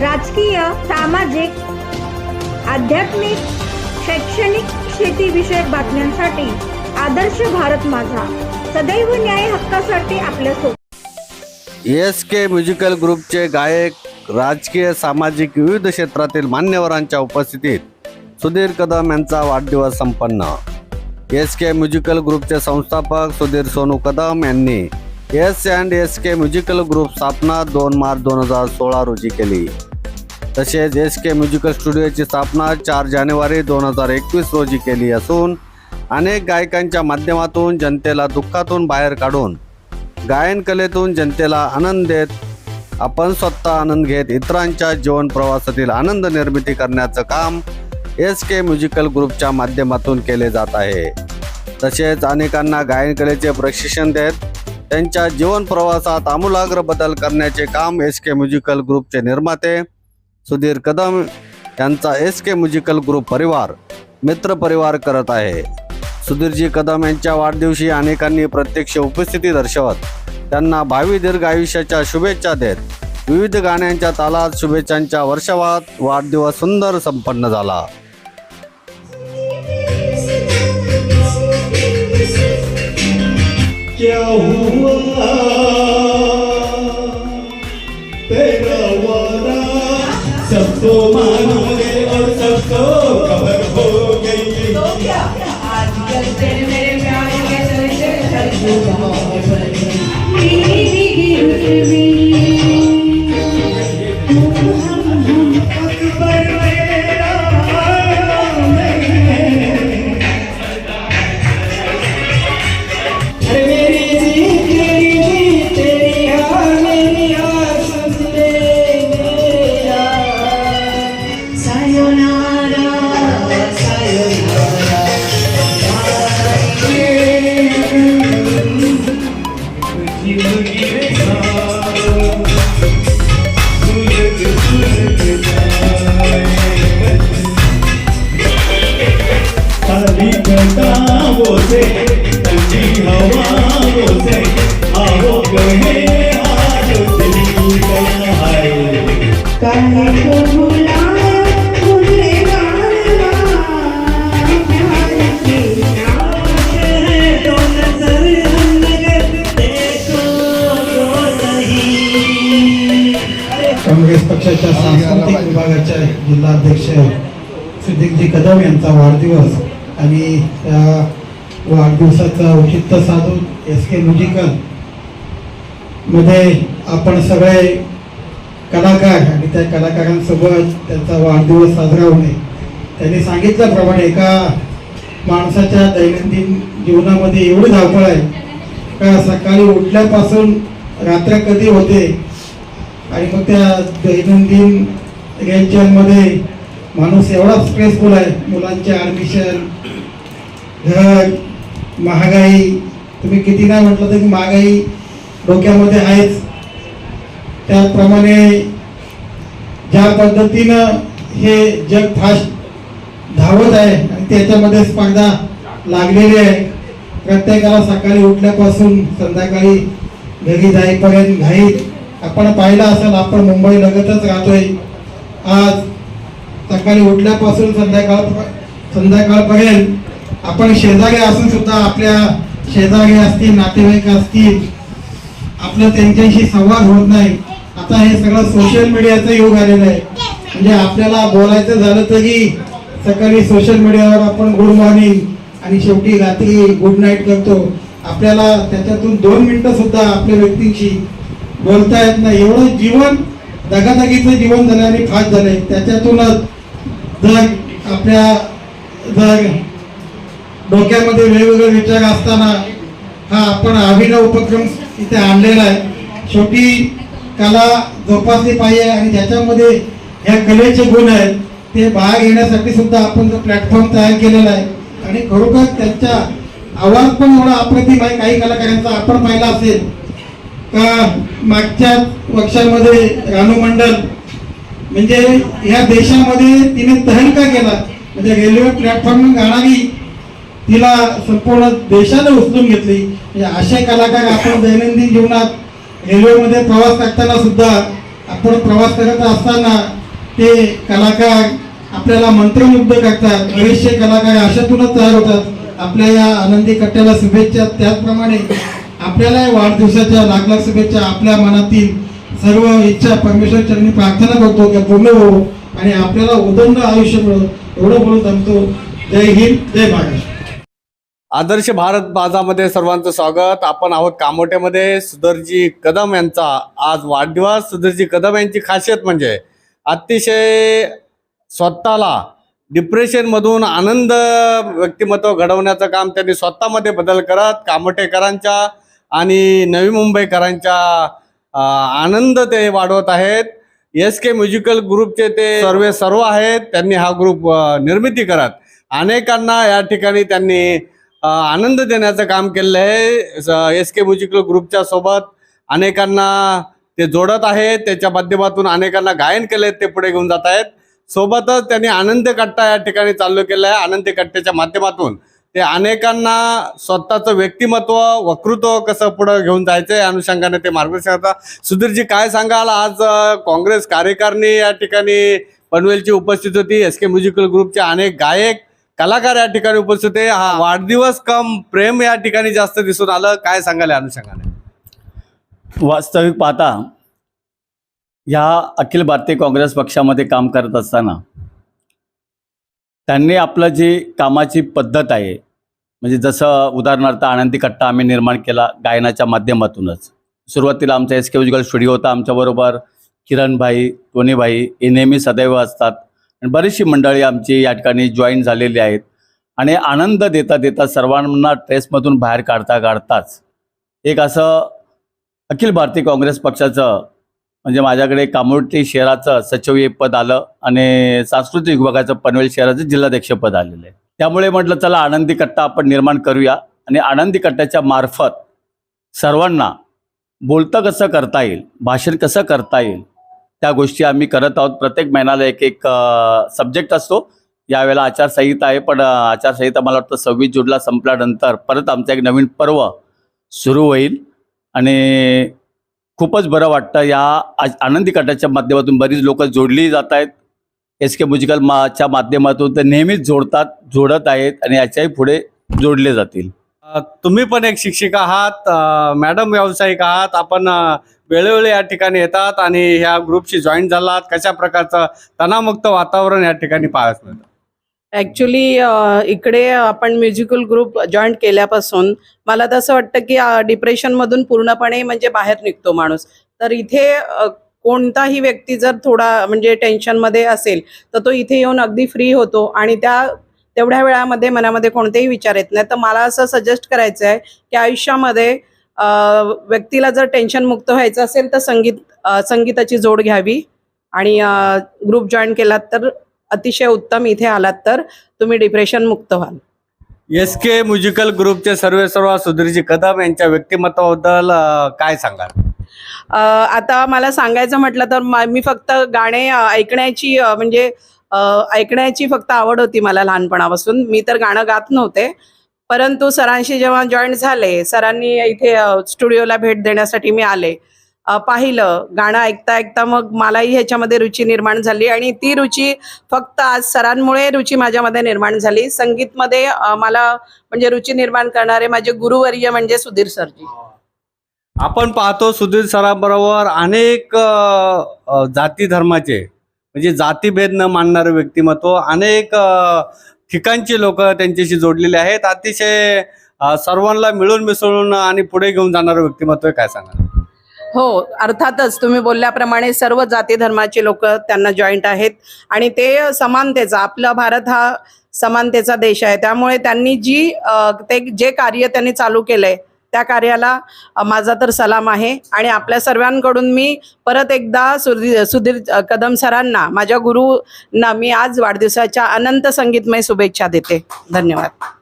राजकीय सामाजिक आध्यात्मिक शैक्षणिक शेतीविषयक बातम्यांसाठी आदर्श भारत माझा. सदैव न्याय हक्कासाठी आपल्यासोबत एस के म्युझिकल ग्रुपचे गायक राजकीय सामाजिक विविध क्षेत्रातील मान्यवरांच्या उपस्थितीत सुधीर कदम यांचा वाढदिवस संपन्न. एस के म्युझिकल ग्रुपचे संस्थापक सुधीर सोनू कदम यांनी S and S K musical group स्थापना दोन मार्च दोन हजार सोळा रोजी केली. तसेच एस के म्युझिकल स्टुडिओची स्थापना चार जानेवारी दोन हजार एकवीस रोजी केली असून अनेक गायकांच्या माध्यमातून जनतेला दुःखातून बाहेर काढून गायन कलेतून जनतेला आनंद देत आपण स्वतः आनंद घेत इतरांच्या जीवन प्रवासातील आनंद निर्मिती करण्याचं काम एस के म्युझिकल ग्रुपच्या माध्यमातून केले जात आहे. तसेच अनेकांना गायन कलेचे प्रशिक्षण देत त्यांच्या जीवन प्रवासात आमूलाग्र बदल करण्याचे काम एस के म्युझिकल ग्रुपचे निर्माते सुधीर कदम यांचा एस के म्युझिकल ग्रुप परिवार मित्र परिवार करत आहे. सुधीरजी कदम यांच्या वाढदिवशी अनेकांनी प्रत्यक्ष उपस्थिती दर्शवत त्यांना भावी दीर्घ आयुष्याच्या शुभेच्छा देत विविध गाण्यांच्या तालात शुभेच्छांच्या वर्षावात वाढदिवस सुंदर संपन्न झाला. क्या हुआ तेरा वादा सबको मानोगे और सबको खबर हो गई तो क्या आजकल तेरे मेरे प्यार के चलते चलते बहुत बड़ी भीगी काँग्रेस पक्षाच्या सांस्कृतिक विभागाच्या जिल्हाध्यक्ष सुदीपजी कदम यांचा वाढदिवस आणि त्या वाढदिवसाचं औचित्य साधून एस के म्युझिकल मध्ये आपण सगळे कलाकार आणि त्या कलाकारांसोबत त्यांचा वाढदिवस साजरा होणे. त्यांनी सांगितल्याप्रमाणे एका माणसाच्या दैनंदिन जीवनामध्ये एवढी धावपळ आहे का सकाळी उठल्यापासून रात्र कधी होते? आणि मग त्या दैनंदिन रेंजमध्ये माणूस एवढा स्ट्रेसफुल आहे. मुलांचे ॲडमिशन घर महागाई. तुम्ही किती नाही म्हटलं तरी महागाई डोक्यामध्ये आहेच त्याचप्रमाणे ज्या पद्धतीनं हे जग फास्ट धावत आहे आणि त्याच्यामध्ये स्पर्धा लागलेली आहे प्रत्येकाला सकाळी उठल्यापासून संध्याकाळी घरी जाईपर्यंत घाईत आपण पाहिलं असेल आपण मुंबई लगतच राहतोय. आज सकाळी उठल्यापासून संध्याकाळ संध्याकाळपर्यंत आपण शेजारी असून सुद्धा आपल्या शेजारी असतील नातेवाईक असतील आपलं त्यांच्याशी संवाद होत नाही. आता हे सगळं सोशल मीडियाचं युग आलेलं आहे. म्हणजे आपल्याला बोलायचं झालं तरी सकाळी सोशल मीडियावर आपण गुड मॉर्निंग आणि शेवटी रात्री गुड नाईट करतो. आपल्याला त्याच्यातून दोन मिनटं सुद्धा आपल्या व्यक्तींशी बोलता येत नाही. एवढं जीवन दगादगीचं जीवन झालं आणि फास्ट झालंय. त्याच्यातूनच जर आपल्या जर डोक्यामध्ये वेगवेगळे विचार असताना हा आपण अभिनव उपक्रम इथे आणलेला आहे. शेवटी कला जोपासली पाहिजे आणि ज्याच्यामध्ये ह्या कलेचे गुण आहेत ते बाहेर येण्यासाठी सुद्धा आपण जो प्लॅटफॉर्म तयार केलेला आहे आणि खरोखर त्यांचा आवाज पण एवढा अप्रतिम आहे. काही कलाकारांचा आपण पाहिला असेल का मागच्या वर्षामध्ये रानू मंडल म्हणजे ह्या देशामध्ये तिने तहलका केला. म्हणजे रेल्वे प्लॅटफॉर्म गाणारी तिला संपूर्ण देशाने उचलून घेतली. म्हणजे असे कलाकार आपण दैनंदिन जीवनात रेल्वेमध्ये प्रवास करताना सुद्धा आपण प्रवास करत असताना ते कलाकार आपल्याला मंत्रमुग्ध करतात. बरेचसे कलाकार अशातूनच तयार होतात. आपल्या या आनंदी कट्ट्याला शुभेच्छा. त्याचप्रमाणे आपल्याला या वाढदिवसाच्या लाख लाख शुभेच्छा आपल्या मनातील सर्व इच्छा परमेश्वर चरणी प्रार्थना करतो की पूर्ण हो आणि आपल्याला उदंड आयुष्य मिळो. एवढं बोलून थांबतो. जय हिंद जय महाराष्ट्र. आदर्श भारत माझामध्ये सर्वांचं स्वागत. आपण आहोत कामोट्यामध्ये. सुधरजी कदम यांचा आज वाढदिवस. सुधरजी कदम यांची खासियत म्हणजे अतिशय स्वतःला डिप्रेशनमधून आनंद व्यक्तिमत्व घडवण्याचं काम त्यांनी स्वतःमध्ये बदल करत कामोटेकरांच्या आणि नवी मुंबईकरांच्या आनंद ते वाढवत आहेत. एस के म्युझिकल ग्रुपचे ते सर्वे सर्व आहेत. त्यांनी हा ग्रुप निर्मिती करत. अनेकांना या ठिकाणी त्यांनी आनंद देण्याचं काम केलेलं आहे एस के म्युझिकल ग्रुपच्या सोबत अनेकांना ते जोडत आहेत. त्याच्या माध्यमातून अनेकांना गायन केले ते पुढे घेऊन जात आहेत. सोबतच त्यांनी आनंद कट्टा या ठिकाणी चालू केला आहे आनंद कट्ट्याच्या माध्यमातून ते अनेकांना स्वतःचं व्यक्तिमत्व वक्तृत्व कसं पुढं घेऊन जायचं या अनुषंगाने ते मार्गदर्शन करतात. सुधीरजी काय सांगाल? आज काँग्रेस कार्यकारिणी या ठिकाणी पनवेलची उपस्थित होती. एस के म्युझिकल ग्रुपचे अनेक गायक कलाकार या ठिकाणी उपस्थित होते हा. वाढदिवस कम प्रेम या ठिकाणी जास्त दिसून आलं. काय सांगाल या अनुषंगाने? वास्तविक पाहता ह्या अखिल भारतीय काँग्रेस पक्षामध्ये काम करत असताना त्यांनी आपलं जी कामाची पद्धत आहे म्हणजे जसं उदाहरणार्थ आनंदी कट्टा आम्ही निर्माण केला गायनाच्या माध्यमातूनच. सुरुवातीला आमचा एस के म्युझिकल स्टुडिओ होता आमच्याबरोबर किरणभाई टोनीभाई हे नेहमी सदैव असतात. आणि बरीचशी मंडळी आमची या ठिकाणी जॉईन झालेली आहेत. आणि आनंद देता देता सर्वांना ट्रेसमधून बाहेर काढता काढताच एक असं अखिल भारतीय काँग्रेस पक्षाचं म्हणजे माझ्याकडे कामोटी शहराचं सचिव पद आलं आणि सांस्कृतिक विभागाचं पनवेल शहराचं जिल्हाध्यक्षपद आलेलं आहे. त्यामुळे म्हटलं चला आनंदी कट्टा आपण निर्माण करूया. आणि आनंदी कट्ट्याच्या मार्फत सर्वांना बोलतं कसं करता येईल भाषण कसं करता येईल त्या गोष्टी आम्ही करत आहोत. प्रत्येक महिन्याला एक एक सब्जेक्ट असतो. यावेळेला आचारसंहिता आहे पण आचारसंहिता मला वाटतं सव्वीस जूनला संपल्यानंतर परत आमचं एक नवीन पर्व सुरू होईल. आणि खूपच बरं वाटतं या आज आनंदी कटाच्या माध्यमातून बरीच लोक जोडली जात आहेत. एस के म्युझिकल माच्या माध्यमातून ते नेहमीच जोडतात जोडत आहेत आणि याच्याही पुढे जोडले जातील. तुम्ही पण एक शिक्षिका आहात. मॅडम व्यावसायिक आहात. आपण वेळोवेळी या ठिकाणी येतात आणि ह्या ग्रुपशी जॉईन झालात. कशा प्रकारचं तणावमुक्त वातावरण या ठिकाणी पाहायला मिळतं? ॲक्च्युली इकडे आपण म्युझिकल ग्रुप जॉईन केल्यापासून मला तसं वाटतं की डिप्रेशनमधून पूर्णपणे म्हणजे बाहेर निघतो माणूस. तर इथे कोणताही व्यक्ती जर थोडा म्हणजे टेन्शनमध्ये असेल तर तो इथे येऊन अगदी फ्री होतो आणि त्या तेवढ्या वेळामध्ये मनामध्ये कोणतेही विचार येत नाही तर मला असं सजेस्ट करायचं आहे की आयुष्यामध्ये व्यक्तीला जर टेन्शनमुक्त व्हायचं असेल तर संगीत संगीताची जोड घ्यावी. आणि ग्रुप जॉईन केलात तर अतिशय उत्तम इथे आलात तर तुम्ही डिप्रेशन मुक्त व्हाल. एस के म्युझिकल ग्रुपचे सर्वे सर्व सुधीरजी कदम यांच्या व्यक्तिमत्वाबद्दल काय सांगाल? आता मला सांगायचं म्हटलं तर मा- फक्त गाणे ऐकण्याची म्हणजे ऐकण्याची फक्त आवड होती मला लहानपणापासून. मी तर गाणं गात नव्हते. परंतु सरांशी जेव्हा जॉईन झाले सरांनी इथे स्टुडिओला भेट देण्यासाठी मी आले. पाहिलं गाणं ऐकता ऐकता मग मलाही ह्याच्यामध्ये रुची निर्माण झाली आणि ती रुची फक्त आज सरांमुळे रुची माझ्यामध्ये निर्माण झाली. संगीतमध्ये मला म्हणजे रुची निर्माण करणारे माझे गुरुवर्य म्हणजे सुधीर सरजी. आपण पाहतो सुधीर सराबरोबर अनेक जाती धर्माचे म्हणजे जातीभेद न मानणारे व्यक्तिमत्व अनेक ठिकाणची लोक त्यांच्याशी जोडलेले आहेत. अतिशय सर्वांना मिळून मिसळून आणि पुढे घेऊन जाणारं व्यक्तिमत्व काय सांगा हो अर्थातच तुम्ही बोलल्याप्रमाणे सर्व जाती धर्माचे लोक त्यांना जॉईंट आहेत. आणि ते समानतेचा आपला भारत हा समानतेचा देश आहे. त्यामुळे त्यांनी जी ते जे कार्य त्यांनी चालू केलंय त्या कार्याला माझा तर सलाम आहे. आणि आपल्या सर्वांकडून मी परत एकदा सुधीर सुधीर कदम सरांना माझ्या गुरुंना मी आज वाढदिवसाच्या अनंत संगीतमय शुभेच्छा देते. धन्यवाद.